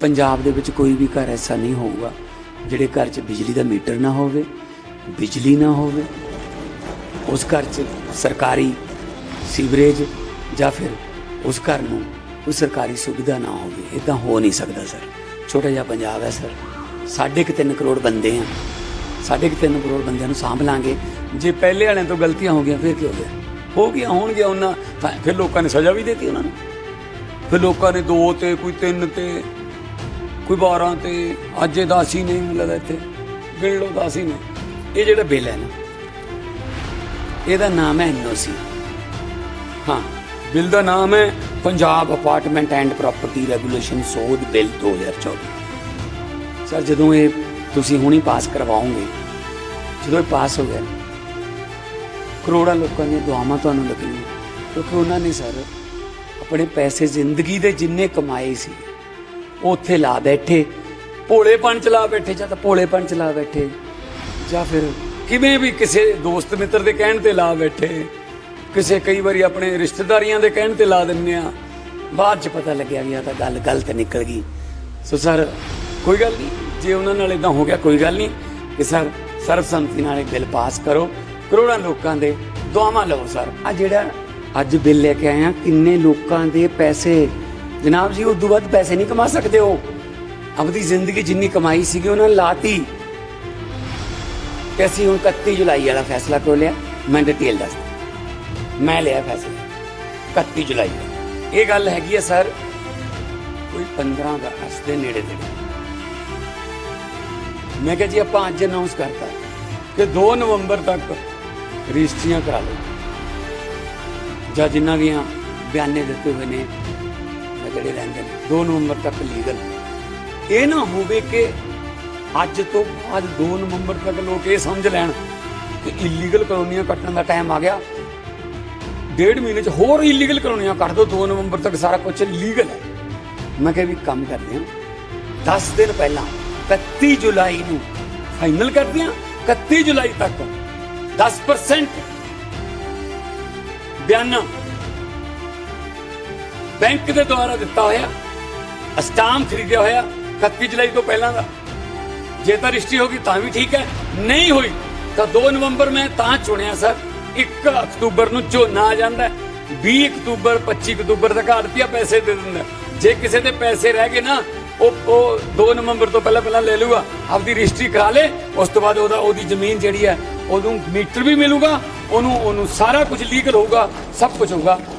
ਪੰਜਾਬ ਦੇ ਵਿੱਚ ਕੋਈ ਵੀ ਘਰ ਐਸਾ ਨਹੀਂ ਹੋਊਗਾ ਜਿਹੜੇ ਘਰ 'ਚ ਬਿਜਲੀ ਦਾ ਮੀਟਰ ਨਾ ਹੋਵੇ, ਬਿਜਲੀ ਨਾ ਹੋਵੇ। ਉਸ ਘਰ 'ਚ ਸਰਕਾਰੀ ਸੀਵਰੇਜ ਜਾਂ ਫਿਰ ਉਸ ਘਰ ਨੂੰ ਕੋਈ ਸਰਕਾਰੀ ਸੁਵਿਧਾ ਨਾ ਹੋਵੇ। ਇਦਾਂ ਹੋ ਨਹੀਂ ਸਕਦਾ, ਸਰ। ਛੋਟਾ ਜਿਹਾ ਪੰਜਾਬ ਹੈ, ਸਰ। ਸਾਢੇ ਕੁ ਤਿੰਨ ਕਰੋੜ ਬੰਦੇ ਆ। ਸਾਢੇ ਕੁ ਤਿੰਨ ਕਰੋੜ ਬੰਦਿਆਂ ਨੂੰ ਸਾਂਭ ਲਾਂਗੇ। ਜੇ ਪਹਿਲੇ ਵਾਲਿਆਂ ਤੋਂ ਗਲਤੀਆਂ ਹੋ ਗਈਆਂ, ਫਿਰ ਕੀ ਹੋ ਗਿਆ? ਹੋ ਗਿਆ ਹੋਣਗੀਆਂ ਉਹਨਾਂ ਤਾਂ ਫਿਰ ਲੋਕਾਂ ਨੇ ਸਜ਼ਾ ਵੀ ਦਿੱਤੀ ਉਹਨਾਂ ਨੂੰ। ਫਿਰ ਲੋਕਾਂ ਨੇ ਦੋ ਤੇ ਕੋਈ ਤਿੰਨ ਤੇ ਕੋਈ 12 ਤੇ ਅੱਜ ਇਹ ਦਾਸੀ ਨਹੀਂ ਮਿਲਦਾ ਇੱਥੇ। ਗਿਣ ਲਓ ਦਾਸੀ ਨੇ ਇਹ ਜਿਹੜਾ ਬਿੱਲ ਹੈ ਨਾ, ਇਹਦਾ ਨਾਮ ਹੈ ਐਨਓਸੀ। ਹਾਂ, ਬਿੱਲ ਦਾ ਨਾਮ ਹੈ Punjab apartment and property regulation ਸੋਧ ਬਿੱਲ 2024 ਸਰ, ਜਦੋਂ ਇਹ ਤੁਸੀਂ ਹੁਣੀ ਪਾਸ ਕਰਵਾਓਗੇ, ਜਦੋਂ ਇਹ ਪਾਸ ਹੋ ਗਿਆ, ਕਰੋੜਾਂ ਲੋਕਾਂ ਦੀਆਂ ਦੁਆਵਾਂ ਤੁਹਾਨੂੰ ਲੱਗਣੀਆਂ ਕਿਉਂਕਿ ਉਹਨਾਂ ਨੇ ਸਰ, ਆਪਣੇ ਪੈਸੇ ਜ਼ਿੰਦਗੀ ਦੇ ਜਿੰਨੇ ਕਮਾਏ ਸੀ ਉੱਥੇ ਲਾ ਬੈਠੇ। ਭੋਲੇਪਣ ਚ ਲਾ ਬੈਠੇ ਜਾਂ ਤਾਂ ਭੋਲੇਪਣ ਚ ਲਾ ਬੈਠੇ। ਜਾਂ ਫਿਰ ਕਿਵੇਂ ਵੀ ਕਿਸੇ ਦੋਸਤ ਮਿੱਤਰ ਦੇ ਕਹਿਣ ਤੇ ਲਾ ਬੈਠੇ। ਕਿਸੇ ਕਈ ਵਾਰੀ ਆਪਣੇ ਰਿਸ਼ਤੇਦਾਰੀਆਂ ਦੇ ਕਹਿਣ ਤੇ ਲਾ ਦਿੰਨੇ ਆ। ਬਾਅਦ ਚ ਪਤਾ ਲੱਗਿਆ ਵੀ ਆ ਤਾਂ ਗੱਲ ਗਲਤ ਨਿਕਲ ਗਈ। ਸੋ ਸਰ ਕੋਈ ਗੱਲ ਨਹੀਂ। ਜੇ ਉਹਨਾਂ ਨਾਲ ਇਦਾਂ ਹੋ ਗਿਆ ਕੋਈ ਗੱਲ ਨਹੀਂ। ਕਿ ਸਰ ਸਰਬਸੰਮਤੀ ਨਾਲ ਇਹ ਬਿੱਲ ਪਾਸ ਕਰੋ। ਕਰੋੜਾਂ ਲੋਕਾਂ ਦੇ ਦੁਆਵਾਂ ਲਓ ਸਰ। ਆ ਜਿਹੜਾ ਅੱਜ ਬਿੱਲ ਲੈ ਕੇ ਆਏ ਆ ਕਿੰਨੇ ਲੋਕਾਂ ਦੇ ਪੈਸੇ ਜਨਾਬ ਜੀ, ਉਦੋਂ ਵੱਧ ਪੈਸੇ ਨਹੀਂ ਕਮਾ ਸਕਦੇ ਹੋ। ਆਪਣੀ ਜ਼ਿੰਦਗੀ ਜਿੰਨੀ ਕਮਾਈ ਸੀਗੀ, ਉਹਨਾਂ ਨੇ ਲਾਤੀ। ਤੇ ਅਸੀਂ ਹੁਣ 31 ਜੁਲਾਈ ਵਾਲਾ ਫੈਸਲਾ ਕਿਉਂ ਲਿਆ। ਮੈਂ ਡਿਟੇਲ ਦੱਸਦਾ। ਮੈਂ ਲਿਆ ਫੈਸਲਾ। 31 ਜੁਲਾਈ ਇਹ ਗੱਲ ਹੈਗੀ ਹੈ ਸਰ, ਕੋਈ 15 ਅਗਸਤ ਦੇ ਨੇੜੇ ਤੇੜੇ ਮੈਂ ਕਿਹਾ ਜੀ, ਆਪਾਂ ਅੱਜ ਅਨਾਉਂਸ ਕਰਤਾ ਕਿ 2 ਨਵੰਬਰ ਤੱਕ ਰਜਿਸਟਰੀਆਂ ਕਰਾ ਲਓ। ਜਾਂ ਜਿੰਨਾ ਦੀਆਂ ਬਿਆਨੇ ਦਿੱਤੇ ਹੋਏ ਨੇ ਜਾਂ ਜਿਹੜੇ ਰਹਿੰਦੇ ਨੇ 2 ਨਵੰਬਰ ਤੱਕ ਲੀਗਲ। ਇਹ ਨਾ ਹੋਵੇ ਕਿ ਅੱਜ ਤੋਂ ਬਾਅਦ 2 ਨਵੰਬਰ ਤੱਕ ਲੋਕ ਇਹ ਸਮਝ ਲੈਣ ਕਿ ਇਲੀਗਲ ਕਲੋਨੀਆਂ ਕੱਟਣ ਦਾ ਟਾਈਮ ਆ ਗਿਆ। ਡੇਢ ਮਹੀਨੇ ਚ ਹੋਰ ਇਲੀਗਲ ਕਲੋਨੀਆਂ ਕੱਟ ਦੋ 2 ਨਵੰਬਰ ਤੱਕ ਸਾਰਾ ਕੁਝ ਲੀਗਲ ਹੈ। ਮੈਂ ਕਿਹਾ ਵੀ ਕੰਮ ਕਰਦੇ ਹਾਂ। 10 ਦਿਨ ਪਹਿਲਾਂ 31 ਜੁਲਾਈ ਨੂੰ ਫਾਈਨਲ ਕਰਦੇ ਹਾਂ 31 ਜੁਲਾਈ ਤੱਕ। 10% ਬਿਆਨਾ। ਬੈਂਕ ਦੇ ਦੁਆਰਾ ਦਿੱਤਾ ਹੋਇਆ, ਅਸਟਾਮ ਖਰੀਦਿਆ ਹੋਇਆ 31 ਜੁਲਾਈ ਤੋਂ ਪਹਿਲਾਂ ਦਾ ਜੇ ਤਾਂ ਰਜਿਸਟਰੀ ਹੋਗੀ ਤਾਂ ਵੀ ਠੀਕ ਹੈ, ਨਹੀਂ ਹੋਈ ਤਾਂ 2 ਨਵੰਬਰ ਮੈਂ ਤਾਂ ਚੁਣਿਆ ਸਰ 1 ਅਕਤੂਬਰ ਨੂੰ ਝੋਨਾ ਆ ਜਾਂਦਾ ਹੈ। 20 ਅਕਤੂਬਰ 25 ਅਕਤੂਬਰ ਤੱਕ ਆੜਤੀਆ ਪੈਸੇ ਦੇ ਦਿੰਦਾ ਜੇ ਕਿਸੇ ਦੇ ਪੈਸੇ ਰਹਿ ਗਏ ਨਾ, ਉਹ ਉਹ 2 ਨਵੰਬਰ ਤੋਂ ਪਹਿਲਾਂ ਪਹਿਲਾਂ ਲੈ ਲੂਗਾ ਆਪਦੀ ਰਜਿਸਟਰੀ ਕਰਾ ਲੇ, ਉਸ ਤੋਂ ਬਾਅਦ ਉਹਦਾ, ਉਹਦੀ ਜ਼ਮੀਨ ਜਿਹੜੀ ਹੈ, ਉਹਨੂੰ ਮੀਟਰ ਵੀ ਮਿਲੂਗਾ, ਉਹਨੂੰ ਉਹਨੂੰ ਸਾਰਾ ਕੁਝ ਲੀਗਲ ਹੋਊਗਾ, ਸਭ ਕੁਝ ਹੋਊਗਾ